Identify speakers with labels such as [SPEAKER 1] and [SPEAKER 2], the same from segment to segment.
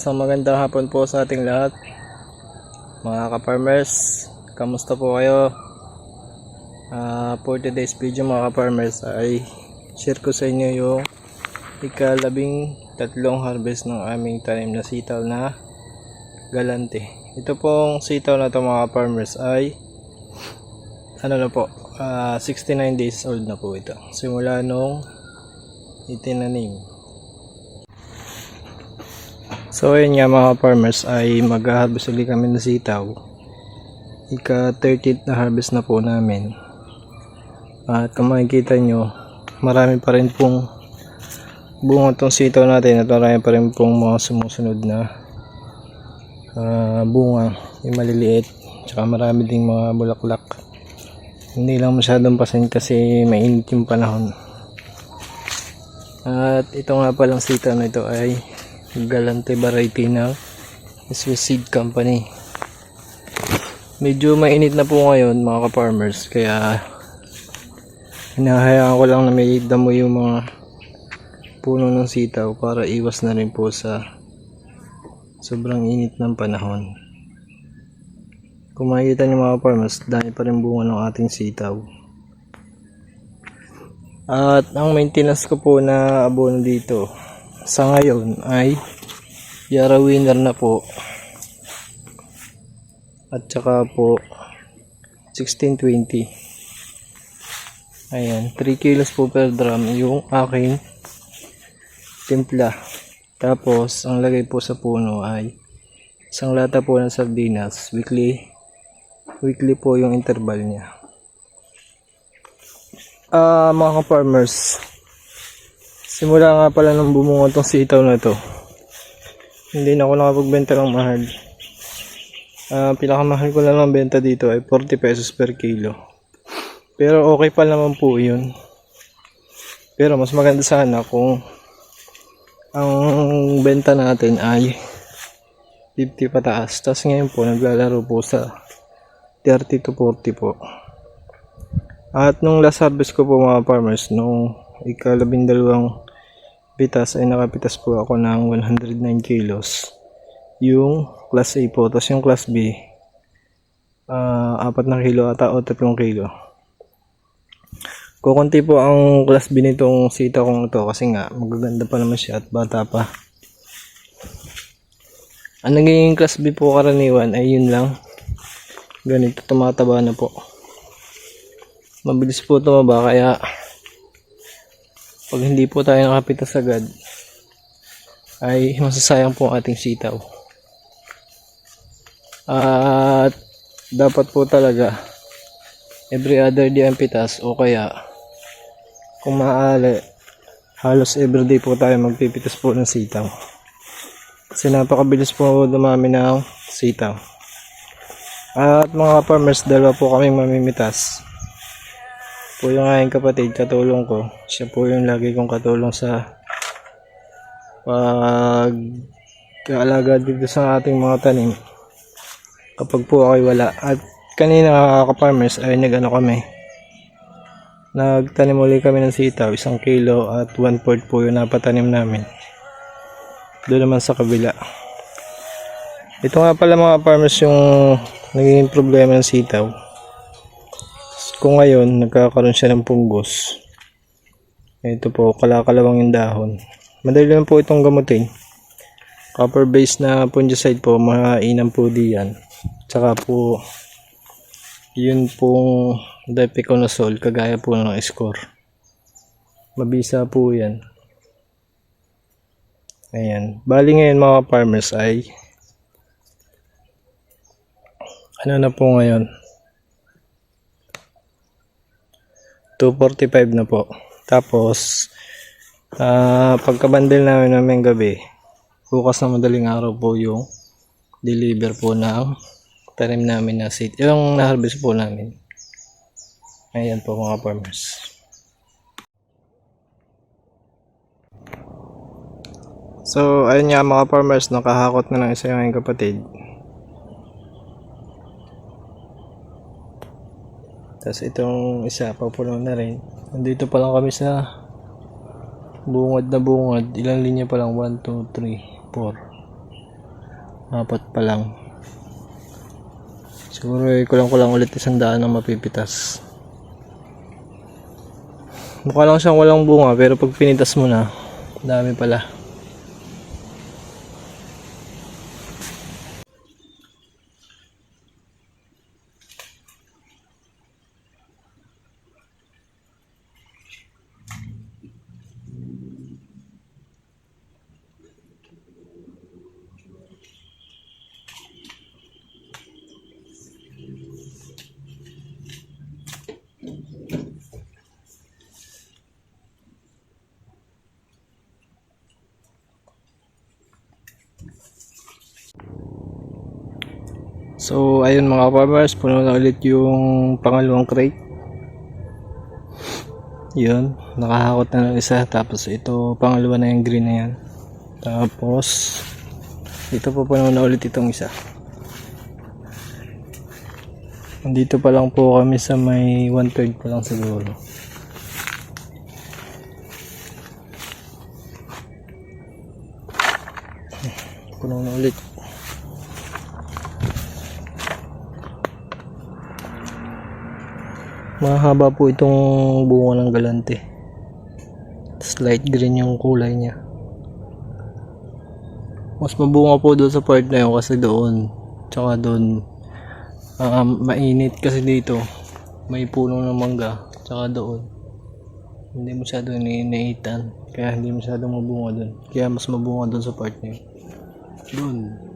[SPEAKER 1] isang magandang hapon po sa ating lahat. Mga ka-farmers, kamusta po kayo? Ah, for today's video mga ka-farmers ay share ko sa inyo yung ikalabing tatlong harvest ng aming tanim na sitaw na galante. Ito pong sitaw na to mga farmers ay ano na po, ah, 69 days old na po ito. Simula nung itinanim. So ayun nga mga farmers ay mag-harvest ulit kami ng sitaw. Ika 30th na harvest na po namin. At kung makikita nyo, marami pa rin pong bunga tong sitaw natin at marami pa rin pong mga sumusunod na ah, bunga, yung maliliit. Tsaka marami ding mga bulaklak. Hindi lang masyadong pasin kasi mainit yung panahon. At ito nga palang sitaw na ito ay Galante variety ng Swiss Seed Company. Medyo mainit na po ngayon mga ka-farmers kaya hinahayaan ko lang na may damo yung mga puno ng sitaw para iwas na rin po sa sobrang init ng panahon. Kung makikita niyo mga farmers, dami pa rin bunga ng ating sitaw. At ang maintenance ko po na abono dito sa ngayon ay Yara Winner na po. At saka po 1620. Ayan, 3 kilos po per drum yung aking timpla. Tapos, ang lagay po sa puno ay isang lata po ng sardinas. Weekly, weekly po yung interval niya. Ah, mga farmers Simula nga pala nung bumunga tong sitaw na to. Hindi na ako nakapagbenta ng mahal. Ah, pinakamahal ko lang ng benta dito ay 40 pesos per kilo. Pero okay pa naman po yun. Pero mas maganda sana kung ang benta natin ay 50 pataas. Tapos ngayon po naglalaro po sa 30 to 40 po. At nung last harvest ko po mga farmers, nung ikalabindalawang pitas ay nakapitas po ako ng 109 kilos. Yung class A po. Tapos yung class B, ah 4 na kilo ata o 3 kilo. Kukunti po ang class B nitong sita kong ito kasi nga magaganda pa naman siya at bata pa. Ang naging class B po karaniwan ay yun lang. Ganito tumataba na po. Mabilis po tumaba kaya pag hindi po tayo nakapitas agad ay masasayang po ang ating sitaw. At dapat po talaga every other day ang pitas o kaya kung maaari halos everyday po tayo magpipitas po ng sitaw. Kasi napakabilis po dumami ng sitaw. At mga farmers dalawa po kaming mamimitas po yung aking kapatid, katulong ko. Siya po yung lagi kong katulong sa pag kaalaga dito sa ating mga tanim. Kapag po ako'y wala. At kanina mga farmers ay nag-ano kami. Nagtanim uli kami ng sitaw, isang kilo at one fourth po yung napatanim namin. Doon naman sa kabila. Ito nga pala mga farmers yung naging problema ng sitaw kung ngayon nagkakaroon siya ng punggos. Ito po kalakalawang yung dahon. Madali lang po itong gamutin. Copper base na fungicide po mainam po diyan. Tsaka po yun pong dipiconazole kagaya po ng score. Mabisa po yan. Ayan. Bali ngayon mga farmers ay ano na po ngayon 245 na po. Tapos, ah pagka-bundle namin namin gabi, bukas na madaling araw po yung deliver po ng tanim namin na seed. Yung na-harvest po namin. Ayan po mga farmers. So, ayun nga mga farmers, nakahakot na ng isa yung kapatid. Tapos itong isa, papuno na rin. Nandito pa lang kami sa bungad na bungad. Ilang linya pa lang? 1, 2, 3, 4. Apat pa lang. Siguro eh, kulang-kulang ulit isang daan ang mapipitas. Mukha lang siyang walang bunga pero pag pinitas mo na, dami pala. So, ayun mga farmers, puno na ulit yung pangalawang crate. Yun, nakahakot na ng isa. Tapos ito, pangalawa na yung green na yan. Tapos, dito po puno na ulit itong isa. Nandito pa lang po kami sa may one third pa lang siguro. Puno na ulit. Mahaba po itong bunga ng galante. Slight green yung kulay niya. Mas mabunga po doon sa part na yun kasi doon. Tsaka doon. ah, mainit kasi dito. May puno ng mangga. Tsaka doon. Hindi masyado iniinitan. Kaya hindi masyado mabunga doon. Kaya mas mabunga doon sa part na yun. Doon.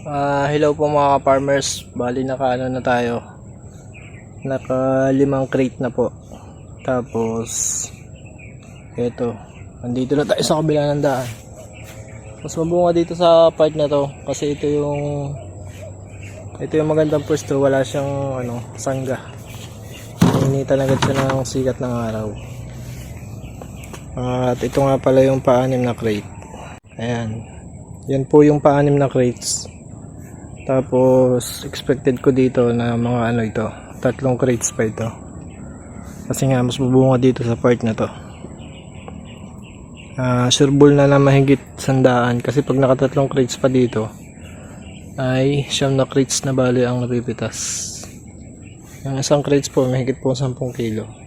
[SPEAKER 1] Ah, hello po mga farmers. Bali naka ano na tayo. Naka limang crate na po. Tapos eto, andito na tayo sa kabila ng daan. Mas mabunga dito sa part na to kasi ito yung ito yung magandang pwesto, wala siyang ano, sangga. Initan agad siya ng sikat ng araw. At ito nga pala yung paanim na crate. Ayan. Yan po yung paanim na crates. Tapos, expected ko dito na mga ano ito, tatlong crates pa ito. Kasi nga, mas mabunga dito sa part na to. Ah, sureball na na mahigit sandaan kasi pag nakatatlong crates pa dito, ay siyam na crates na bali ang napipitas. Yung isang crates po, mahigit po 10 kilo.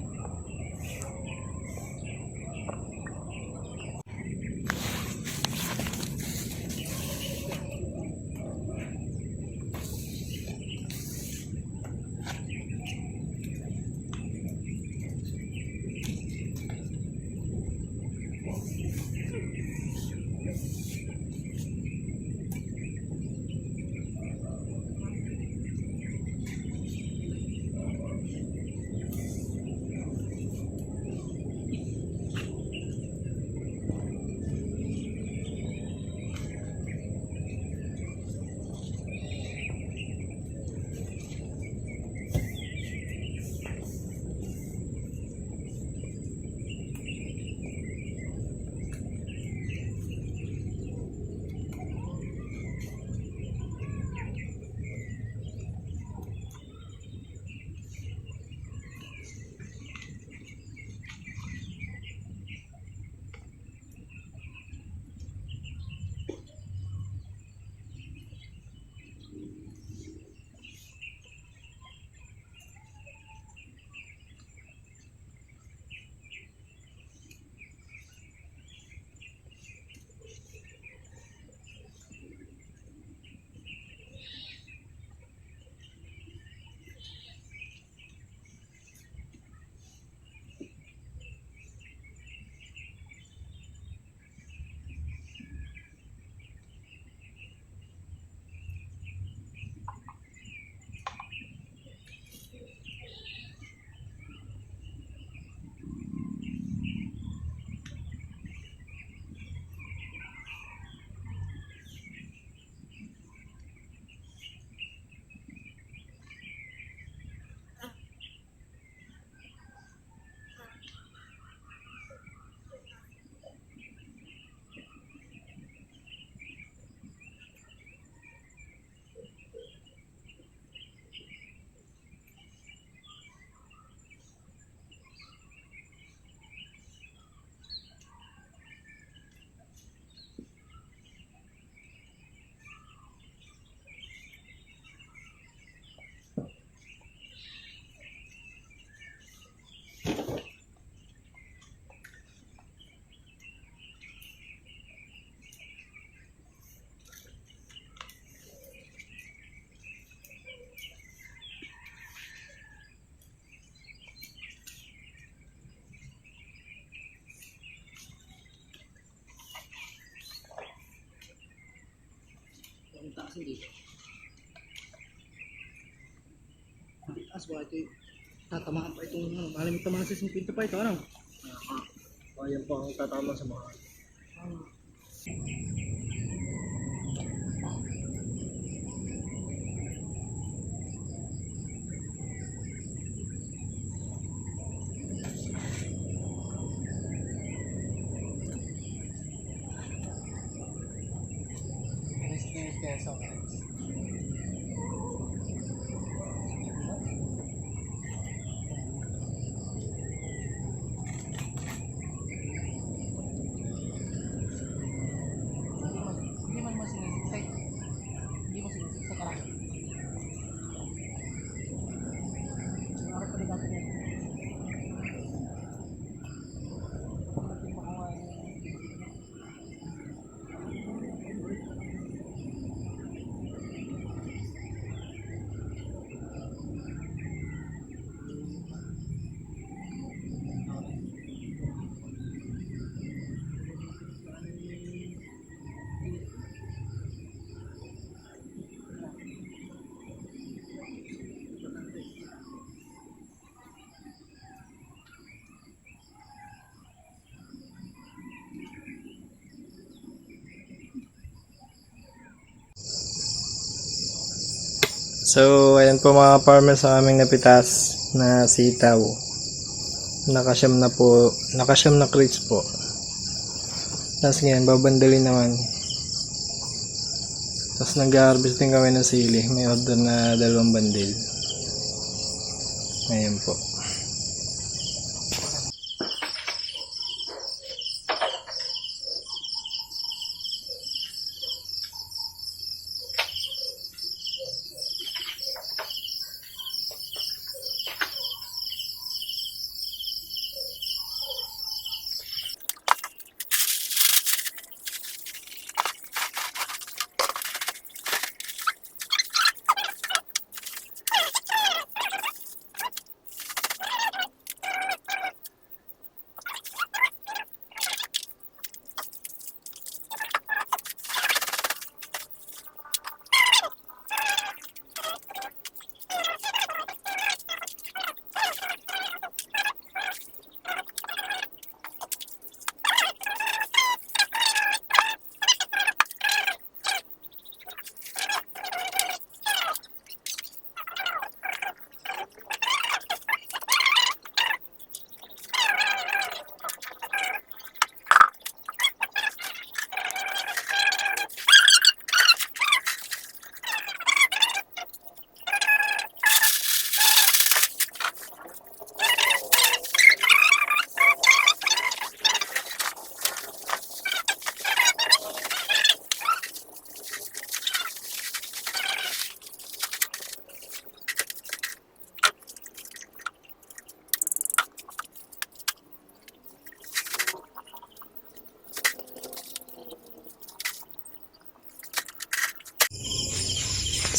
[SPEAKER 2] Kasi dito. Matikas ba ito? Tatamaan pa itong ano, malamig tamaan sa 50 pa ito, ano?
[SPEAKER 1] O, yan po ang tatama sa mga.
[SPEAKER 2] Yes, yes, yes, okay. Hindi man mo sinisik. Hindi mo sinisik sa karang. Ano pa dito natin?
[SPEAKER 1] So, ayan po mga farmers sa aming napitas na sitaw. Nakasyam na po, nakasyam na crates po. Tapos ngayon, babandalin naman. Tapos nag-harvest din kami ng sili. May order na dalawang bandil. Ayan po.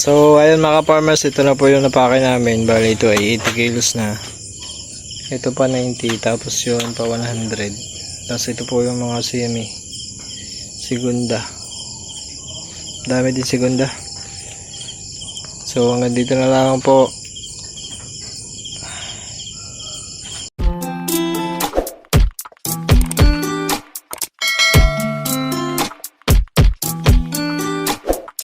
[SPEAKER 1] So, ayun mga farmers, ito na po yung napake namin. Bali, ito ay 80 kilos na. Ito pa 90, tapos yun pa 100. Tapos ito po yung mga CME. Segunda. Dami din segunda. So, hanggang dito na lang po.